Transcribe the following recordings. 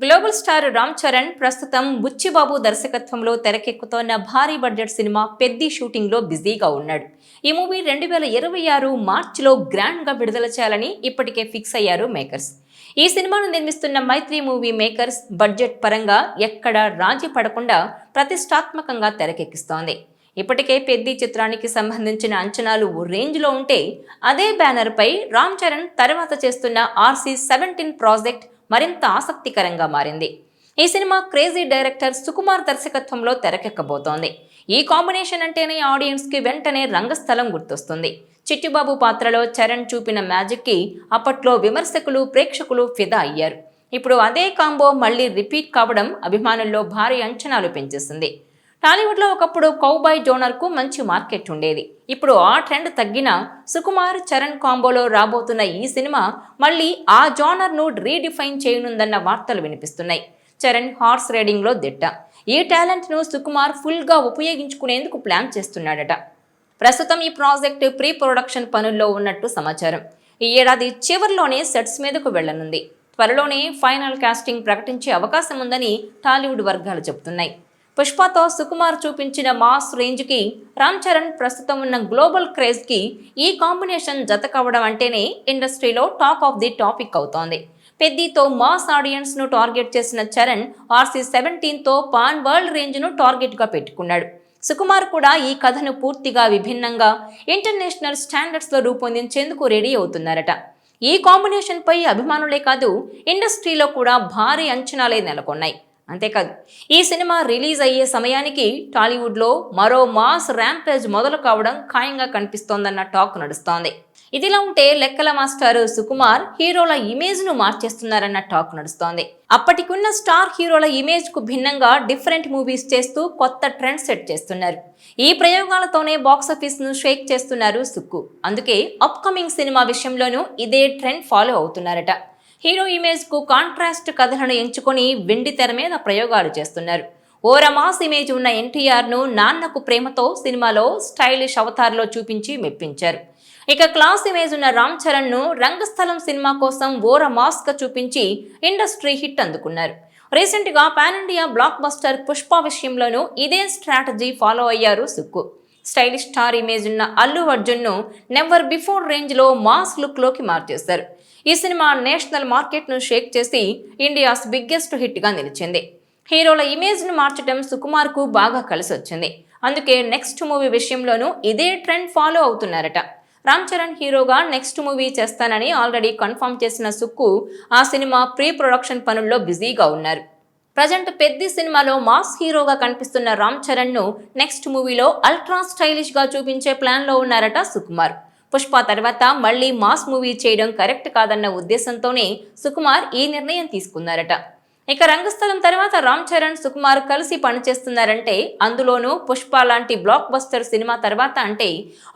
Global star Ram Charan ప్రస్తుతం బుచ్చిబాబు దర్శకత్వంలో తెరకెక్కుతోన్న భారీ బడ్జెట్ సినిమా పెద్ది షూటింగ్లో బిజీగా ఉన్నాడు. ఈ మూవీ రెండు వేల ఇరవై ఆరు మార్చిలో గ్రాండ్గా విడుదల చేయాలని ఇప్పటికే ఫిక్స్ అయ్యారు మేకర్స్. ఈ సినిమాను నిర్మిస్తున్న మైత్రి మూవీ మేకర్స్ బడ్జెట్ పరంగా ఎక్కడ రాజీ పడకుండా ప్రతిష్టాత్మకంగా తెరకెక్కిస్తోంది. ఇప్పటికే పెద్ది చిత్రానికి సంబంధించిన అంచనాలు ఓ రేంజ్లో ఉంటే అదే బ్యానర్పై రామ్ చరణ్ తర్వాత చేస్తున్న ఆర్సీ సెవెంటీన్ ప్రాజెక్ట్ మరింత ఆసక్తికరంగా మారింది. ఈ సినిమా క్రేజీ డైరెక్టర్ సుకుమార్ దర్శకత్వంలో తెరకెక్కబోతోంది. ఈ కాంబినేషన్ అంటేనే ఆడియన్స్కి వెంటనే రంగస్థలం గుర్తొస్తుంది. చిట్టిబాబు పాత్రలో చరణ్ చూపిన మ్యాజిక్కి అప్పట్లో విమర్శకులు ప్రేక్షకులు ఫిదా అయ్యారు. ఇప్పుడు అదే కాంబో మళ్ళీ రిపీట్ కావడం అభిమానుల్లో భారీ అంచనాలు పెంచేసింది. టాలీవుడ్లో ఒకప్పుడు కౌబాయ్ జోనర్కు మంచి మార్కెట్ ఉండేది. ఇప్పుడు ఆ ట్రెండ్ తగ్గిన సుకుమార్ చరణ్ కాంబోలో రాబోతున్న ఈ సినిమా మళ్ళీ ఆ జోనర్ను రీడిఫైన్ చేయనుందన్న వార్తలు వినిపిస్తున్నాయి. చరణ్ హార్స్ రైడింగ్లో దిట్ట. ఈ టాలెంట్ను సుకుమార్ ఫుల్గా ఉపయోగించుకునేందుకు ప్లాన్ చేస్తున్నాడట. ప్రస్తుతం ఈ ప్రాజెక్ట్ ప్రీ ప్రొడక్షన్ పనుల్లో ఉన్నట్టు సమాచారం. ఈ ఏడాది చివరిలోనే సెట్స్ మీదకు వెళ్ళనుంది త్వరలోనే ఫైనల్ కాస్టింగ్ ప్రకటించే అవకాశం ఉందని టాలీవుడ్ వర్గాలు చెబుతున్నాయి. పుష్పతో సుకుమార్ చూపించిన మాస్ రేంజ్కి రామ్ చరణ్ ప్రస్తుతం ఉన్న గ్లోబల్ క్రేజ్కి ఈ కాంబినేషన్ జత కావడం అంటేనే ఇండస్ట్రీలో టాక్ ఆఫ్ ది టాపిక్ అవుతోంది. పెద్దితో మాస్ ఆడియన్స్ను టార్గెట్ చేసిన చరణ్ ఆర్సీ సెవెంటీన్తో పాన్ వరల్డ్ రేంజ్ను టార్గెట్గా పెట్టుకున్నాడు. సుకుమార్ కూడా ఈ కథను పూర్తిగా విభిన్నంగా ఇంటర్నేషనల్ స్టాండర్డ్స్లో రూపొందించేందుకు రెడీ అవుతున్నారట. ఈ కాంబినేషన్పై అభిమానులే కాదు ఇండస్ట్రీలో కూడా భారీ అంచనాలే నెలకొన్నాయి. అంతేకాదు. ఈ సినిమా రిలీజ్ అయ్యే సమయానికి టాలీవుడ్లో మరో మాస్ ర్యాంపేజ్ మొదలు కావడం ఖాయంగా కనిపిస్తోందన్న టాక్ నడుస్తోంది. ఇదిలా ఉంటే లెక్కల మాస్టర్ సుకుమార్ హీరోల ఇమేజ్ను మార్చేస్తున్నారన్న టాక్ నడుస్తోంది. అప్పటికున్న స్టార్ హీరోల ఇమేజ్కు భిన్నంగా డిఫరెంట్ మూవీస్ చేస్తూ కొత్త ట్రెండ్ సెట్ చేస్తున్నారు. ఈ ప్రయోగాలతోనే బాక్సాఫీస్ను షేక్ చేస్తున్నారు సుక్కు. అందుకే అప్కమింగ్ సినిమా విషయంలోనూ ఇదే ట్రెండ్ ఫాలో అవుతున్నారట. హీరో ఇమేజ్కు కాంట్రాస్ట్ కథలను ఎంచుకొని వెండి తెర మీద ప్రయోగాలు చేస్తున్నారు. ఓరమాస్ ఇమేజ్ ఉన్న ఎన్టీఆర్ను నాన్నకు ప్రేమతో సినిమాలో స్టైలిష్ అవతార్లో చూపించి మెప్పించారు. ఇక క్లాస్ ఇమేజ్ ఉన్న రామ్ చరణ్ను రంగస్థలం సినిమా కోసం ఓర మాస్క్ చూపించి ఇండస్ట్రీ హిట్ అందుకున్నారు. రీసెంట్గా pan India blockbuster Pushpa విషయంలోనూ ఇదే స్ట్రాటజీ ఫాలో అయ్యారు సుక్కు. స్టైలిష్ స్టార్ ఇమేజ్ ఉన్న అల్లు అర్జున్ను నెవర్ బిఫోర్ రేంజ్లో మాస్ లుక్లోకి మార్చేశారు. ఈ సినిమా నేషనల్ మార్కెట్ను షేక్ చేసి ఇండియాస్ బిగ్గెస్ట్ హిట్గా నిలిచింది. హీరోల ఇమేజ్ను మార్చడం సుకుమార్కు బాగా కలిసి వచ్చింది అందుకే నెక్స్ట్ మూవీ విషయంలోనూ ఇదే ట్రెండ్ ఫాలో అవుతున్నారట. రామ్ చరణ్ హీరోగా నెక్స్ట్ మూవీ చేస్తానని ఆల్రెడీ కన్ఫర్మ్ చేసిన సుక్కు ఆ సినిమా ప్రీ ప్రొడక్షన్ పనుల్లో బిజీగా ఉన్నారు. ప్రజెంట్ పెద్ద సినిమాలో మాస్ హీరోగా కనిపిస్తున్న రామ్ చరణ్ను నెక్స్ట్ మూవీలో అల్ట్రా స్టైలిష్గా చూపించే ప్లాన్లో ఉన్నారట సుకుమార్. పుష్ప తర్వాత మళ్ళీ మాస్ మూవీ చేయడం కరెక్ట్ కాదన్న ఉద్దేశంతోనే సుకుమార్ ఈ నిర్ణయం తీసుకున్నారట. ఇక రంగస్థలం తర్వాత రామ్ చరణ్ సుకుమార్ కలిసి పనిచేస్తున్నారంటే అందులోనూ పుష్ప లాంటి బ్లాక్ బస్టర్ సినిమా తర్వాత అంటే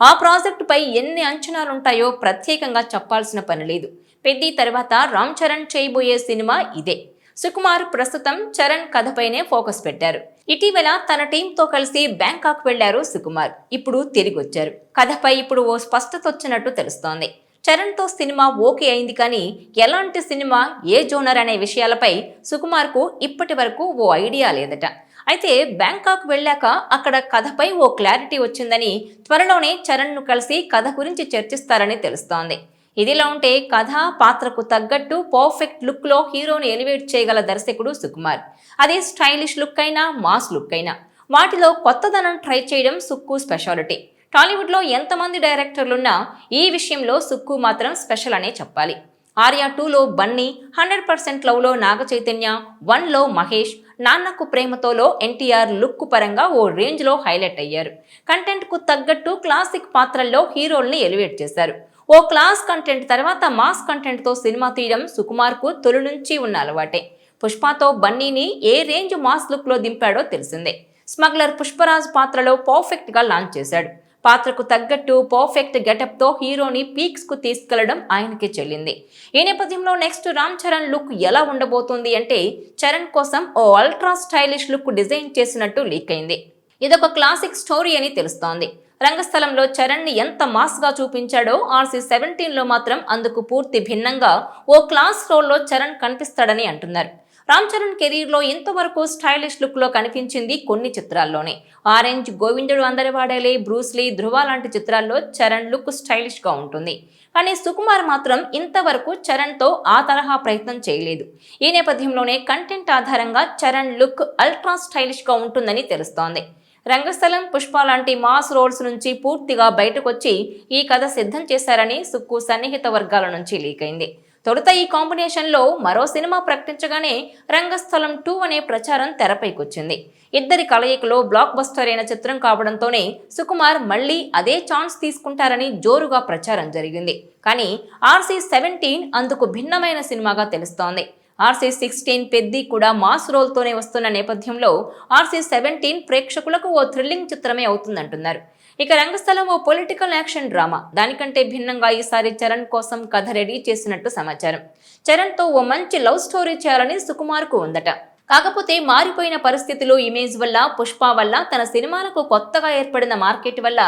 ఆ ప్రాజెక్టుపై ఎన్ని అంచనాలుంటాయో ప్రత్యేకంగా చెప్పాల్సిన పని లేదు. పెద్ది తర్వాత రామ్ చరణ్ చేయబోయే సినిమా ఇదే. సుకుమార్ ప్రస్తుతం చరణ్ కథపైనే ఫోకస్ పెట్టారు. ఇటీవల తన టీంతో కలిసి బ్యాంకాక్ వెళ్ళారు సుకుమార్. ఇప్పుడు తిరిగి వచ్చారు కథపై ఇప్పుడు ఓ స్పష్టత వచ్చినట్టు తెలుస్తోంది. చరణ్తో సినిమా ఓకే అయింది కానీ ఎలాంటి సినిమా ఏ జోనర్ అనే విషయాలపై సుకుమార్కు ఇప్పటి వరకు ఓ ఐడియా లేదట. అయితే బ్యాంకాక్ వెళ్ళాక అక్కడ కథపై ఓ క్లారిటీ వచ్చిందని త్వరలోనే చరణ్ను కలిసి కథ గురించి చర్చిస్తారని తెలుస్తోంది. ఇదిలా ఉంటే కథ పాత్రకు తగ్గట్టు పర్ఫెక్ట్ లుక్లో హీరోని ఎలివేట్ చేయగల దర్శకుడు సుకుమార్. అదే స్టైలిష్ లుక్ అయినా మాస్ లుక్ అయినా. వాటిలో కొత్తదనం ట్రై చేయడం సుక్కు స్పెషాలిటీ టాలీవుడ్లో ఎంతమంది డైరెక్టర్లున్నా ఈ విషయంలో సుక్కు మాత్రం స్పెషల్ అనే చెప్పాలి. ఆర్యా టూలో బన్నీ హండ్రెడ్ పర్సెంట్ లవ్లో నాగ చైతన్య వన్లో మహేష్ నాన్నకు ప్రేమతోలో ఎన్టీఆర్ లుక్ పరంగా ఓ రేంజ్లో హైలైట్ అయ్యారు. కంటెంట్కు తగ్గట్టు క్లాసిక్ పాత్రల్లో హీరోల్ని ఎలివేట్ చేశారు. ఓ క్లాస్ కంటెంట్ తర్వాత మాస్ కంటెంట్తో సినిమా తీయడం సుకుమార్కు తొలి నుంచి ఉన్న అలవాటే. పుష్పతో బన్నీని ఏ రేంజ్ మాస్ లుక్లో దింపాడో తెలిసిందే. స్మగ్లర్ పుష్పరాజ్ పాత్రలో పర్ఫెక్ట్గా లాంచ్ చేశాడు. పాత్రకు తగ్గట్టు పర్ఫెక్ట్ గెటప్తో హీరోని పీక్స్కు తీసుకెళ్ళడం ఆయనకి చెల్లింది. ఈ నేపథ్యంలో నెక్స్ట్ రామ్ చరణ్ లుక్ ఎలా ఉండబోతుంది అంటే చరణ్ కోసం ఓ అల్ట్రా స్టైలిష్ లుక్ డిజైన్ చేసినట్టు లీక్ అయింది. ఇదొక క్లాసిక్ స్టోరీ అని తెలుస్తోంది. రంగస్థలంలో చరణ్ని ఎంత మాస్గా చూపించాడో ఆర్సీ సెవెంటీన్లో మాత్రం అందుకు పూర్తి భిన్నంగా ఓ క్లాస్ రోల్లో చరణ్ కనిపిస్తాడని అంటున్నారు. రామ్ చరణ్ కెరీర్లో ఇంతవరకు స్టైలిష్ లుక్లో కనిపించింది కొన్ని చిత్రాల్లోనే. ఆరెంజ్ గోవిందుడు అందరి వాడేలే బ్రూస్లీ ధృవ లాంటి చిత్రాల్లో చరణ్ లుక్ స్టైలిష్గా ఉంటుంది. కానీ సుకుమార్ మాత్రం ఇంతవరకు చరణ్తో ఆ తరహా ప్రయత్నం చేయలేదు. ఈ నేపథ్యంలోనే కంటెంట్ ఆధారంగా చరణ్ లుక్ అల్ట్రా స్టైలిష్గా ఉంటుందని తెలుస్తోంది. రంగస్థలం పుష్ప లాంటి మాస్ రోల్స్ నుంచి పూర్తిగా బయటకొచ్చి ఈ కథ సిద్ధం చేశారని సుక్కు సన్నిహిత వర్గాల నుంచి లీక్ అయింది తొలుత ఈ కాంబినేషన్లో మరో సినిమా ప్రకటించగానే రంగస్థలం టూ అనే ప్రచారం తెరపైకొచ్చింది. ఇద్దరి కలయికలో బ్లాక్ బస్టర్ అయిన చిత్రం కావడంతోనే సుకుమార్ మళ్ళీ అదే ఛాన్స్ తీసుకుంటారని జోరుగా ప్రచారం జరిగింది. కానీ ఆర్సీ సెవెంటీన్ అందుకు భిన్నమైన సినిమాగా తెలుస్తోంది. ఆర్సీ సిక్స్టీన్ పెద్ది కూడా మాస్ రోల్తోనే వస్తున్న నేపథ్యంలో ఆర్సీ సెవెంటీన్ ప్రేక్షకులకు ఓ థ్రిల్లింగ్ చిత్రమే అవుతుందంటున్నారు. ఇక రంగస్థలం ఓ పొలిటికల్ యాక్షన్ డ్రామా. దానికంటే భిన్నంగా ఈసారి చరణ్ కోసం కథ రెడీ చేసినట్టు సమాచారం. చరణ్తో ఓ మంచి లవ్ స్టోరీ చేయాలని సుకుమార్కు ఉందట. కాకపోతే మారిపోయిన పరిస్థితులు ఇమేజ్ వల్ల పుష్ప వల్ల తన సినిమాలకు కొత్తగా ఏర్పడిన మార్కెట్ వల్ల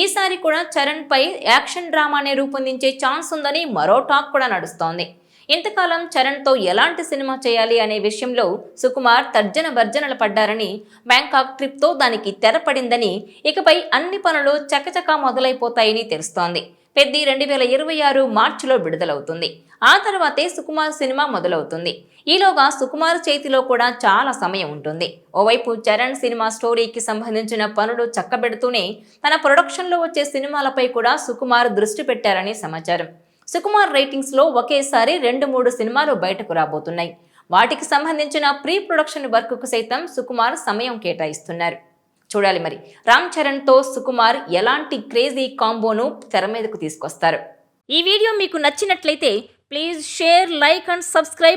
ఈసారి కూడా చరణ్ పై యాక్షన్ డ్రామానే రూపొందించే ఛాన్స్ ఉందని మరో టాక్ కూడా నడుస్తోంది. ఇంతకాలం చరణ్తో ఎలాంటి సినిమా చేయాలి అనే విషయంలో సుకుమార్ తర్జన భర్జనలు పడ్డారని బ్యాంకాక్ ట్రిప్తో దానికి తెరపడిందని ఇకపై అన్ని పనులు చకచకా మొదలైపోతాయని తెలుస్తోంది. పెద్ది రెండు వేల ఇరవై ఆరు మార్చిలో విడుదలవుతుంది. ఆ తర్వాతే సుకుమార్ సినిమా మొదలవుతుంది. ఈలోగా సుకుమార్ చేతిలో కూడా చాలా సమయం ఉంటుంది. ఓవైపు చరణ్ సినిమా స్టోరీకి సంబంధించిన పనులు చక్కబెడుతూనే తన ప్రొడక్షన్లో వచ్చే సినిమాలపై కూడా సుకుమార్ దృష్టి పెట్టారని సమాచారం. సుకుమార్ రైటింగ్స్లో ఒకేసారి రెండు మూడు సినిమాలు బయటకు రాబోతున్నాయి. వాటికి సంబంధించిన ప్రీ ప్రొడక్షన్ వర్క్కు సైతం సుకుమార్ సమయం కేటాయిస్తున్నారు. చూడాలి మరి రామ్ చరణ్తో సుకుమార్ ఎలాంటి క్రేజీ కాంబోను తెర మీదకు తీసుకొస్తారు? ఈ వీడియో మీకు నచ్చినట్లయితే please share like and subscribe